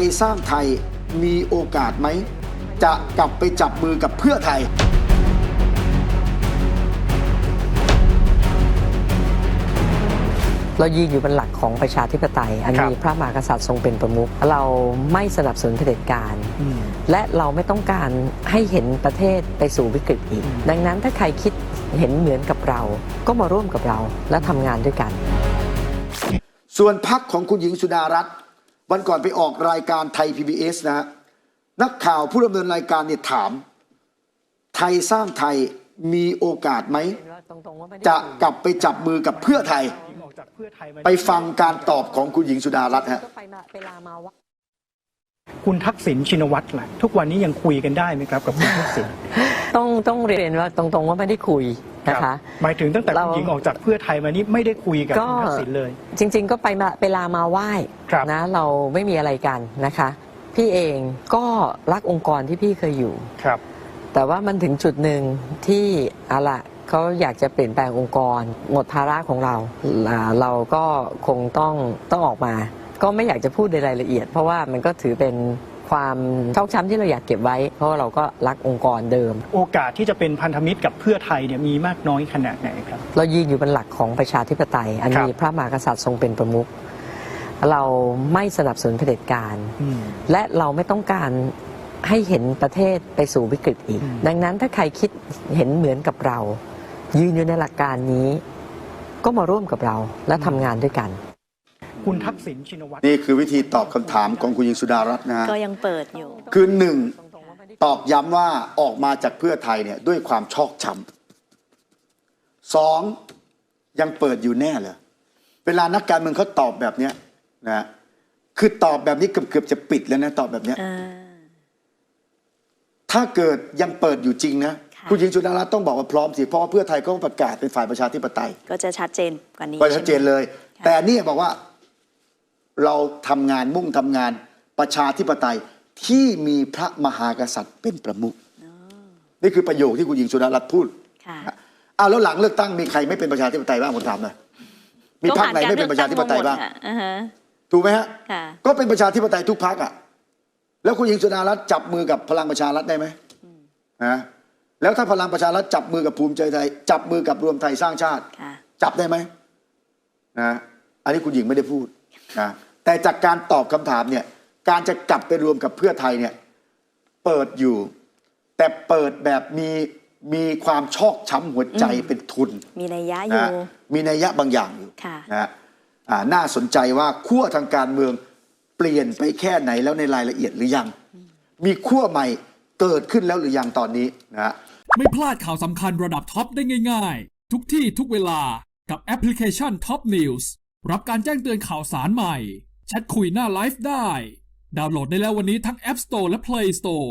ยสร้างไทยมีโอกาสไหม จะกลับไปจับมือกับเพื่อไทย เรายืนอยู่บนหลักของประชาธิปไตย อันครับมีพระมหากษัตริย์ทรงเป็นประมุขเราไม่สนับสนุนเผด็จการอืมและเราไม่ต้องการให้เห็นประเทศไปสู่วิกฤตอีก ดังนั้นถ้าใครคิดเห็นเหมือนกับเรา ก็มาร่วมกับเราและทำงานด้วยกัน ส่วนพักของคุณหญิงสุดารัตน์ วันก่อนไปออกรายการไทย PBS นะฮะนักข่าวผู้ดำเนินรายการเนี่ยถาม ไทยสร้างไทยมีโอกาสไหม จะกลับไปจับมือกับเพื่อไทยออกจากเพื่อไทยมาไปฟังการตอบของคุณหญิงสุดารัตน์ฮะก็ไปมาเวลามาว่าคุณทักษิณชินวัตรล่ะทุกวันนี้ยังคุยกันได้ไหมครับกับคุณทักษิณ ต้องต้องเรียนว่าตรงๆว่าไม่ได้คุย นะคะ หมายถึงตั้งแต่เราคุณหญิงออกจากเพื่อไทยมานี่ไม่ได้คุยกับก็ คุณทักษิณเลย จริง ๆ ก็ไปมาเวลามาไหว้ครับ นะเราไม่มีอะไรกันนะคะ พี่เองก็รักองค์กรที่พี่เคยอยู่ ครับ แต่ว่ามันถึงจุดหนึ่งที่เอาละเขาอยากจะเปลี่ยนแปลงองค์กร หมดภาระของเราอ่าเราก็คงต้องต้องออกมา ก็ไม่อยากจะพูดในรายละเอียด เพราะว่ามันก็ถือเป็น ความชอกช้ำที่เราอยากเก็บไว้ เพราะว่าเราก็รักองค์กรเดิม โอกาสที่จะเป็นพันธมิตรกับเพื่อไทยเนี่ยมีมากน้อยขนาดไหนครับ เรายืนอยู่บนหลักของประชาธิปไตย อันครับมีพระมหากษัตริย์ทรงเป็นประมุขเราไม่สนับสนุนเผด็จการอืมและเราไม่ต้องการให้เห็นประเทศไปสู่วิกฤตอีกอืมดังนั้นถ้าใครคิดเห็นเหมือนกับเรา ยืนอยู่ในหลักการนี้ ก็มาร่วมกับเราและทำงานด้วยกัน คุณทักษิณชินวัตรนี่คือวิธีตอบคำถามของคุณหญิงสุดารัตน์นะฮะก็ยังเปิดอยู่ คือหนึ่งตอกย้ำว่าออกมาจากเพื่อไทยเนี่ยด้วยความชอกช้ำสองยังเปิดอยู่แน่เลยเวลานักการเมืองเขาตอบแบบเนี้ยนะฮะคือตอบแบบนี้เกือบเกือบจะปิดแล้วนะตอบแบบเนี้ย อ่า ถ้าเกิดยังเปิดอยู่จริงนะค่ะ คุณหญิงสุดารัตน์ต้องบอกว่าพร้อมสิเพราะว่าเพื่อไทยก็ประกาศเป็นฝ่ายประชาธิปไตย ก็จะชัดเจนกว่านี้ก็ชัดเจนเลยค่ะแต่เนี่ยบอกว่า เราทำงานมุ่งทำงานประชาธิปไตยที่มีพระมหากษัตริย์เป็นประมุขนี่คือประโยคที่คุณหญิงสุดารัตน์พูดค่ะ อ้าวแล้วหลังเลือกตั้งมีใครไม่เป็นประชาธิปไตยบ้างผมถามหน่อยมีพรรคไหนไม่เป็นประชาธิปไตยบ้างก็ผ่นกรเลือกตั้มหมดอะอ่าฮะถูกไหมฮะค่ะก็เป็นประชาธิปไตยทุกพรรคอะแล้วคุณหญิงสุดารัตน์จับมือกับพลังประชารัฐได้ไหมนะแล้วถ้าพลังประชารัฐจับมือกับภูมิใจไทย จับมือกับรวมไทยสร้างชาติค่ะจับได้ไหมนะอันนี้คุณหญิงไม่ได้พูด นะแต่จากการตอบคำถามเนี่ยการจะกลับไปรวมกับเพื่อไทยเนี่ยเปิดอยู่ แต่เปิดแบบมีมีความชอกช้ำหัวใจเป็นทุน มีนัยยะอยู่นะมีนัยยะบางอย่างอยู่ค่ะนะฮะอ่าน่าสนใจว่าขั้วทางการเมืองเปลี่ยนไปแค่ไหนแล้วในรายละเอียดหรือยัง มีขั้วใหม่เกิดขึ้นแล้วหรือยังตอนนี้นะฮะไม่พลาดข่าวสำคัญระดับท็อปได้ง่าย ๆ ทุกที่ทุกเวลากับแอปพลิเคชัน Top News รับการแจ้งเตือนข่าวสารใหม่ แชทคุยหน้าไลฟ์ได้ ดาวน์โหลดได้แล้ววันนี้ทั้ง App Store และ Play Store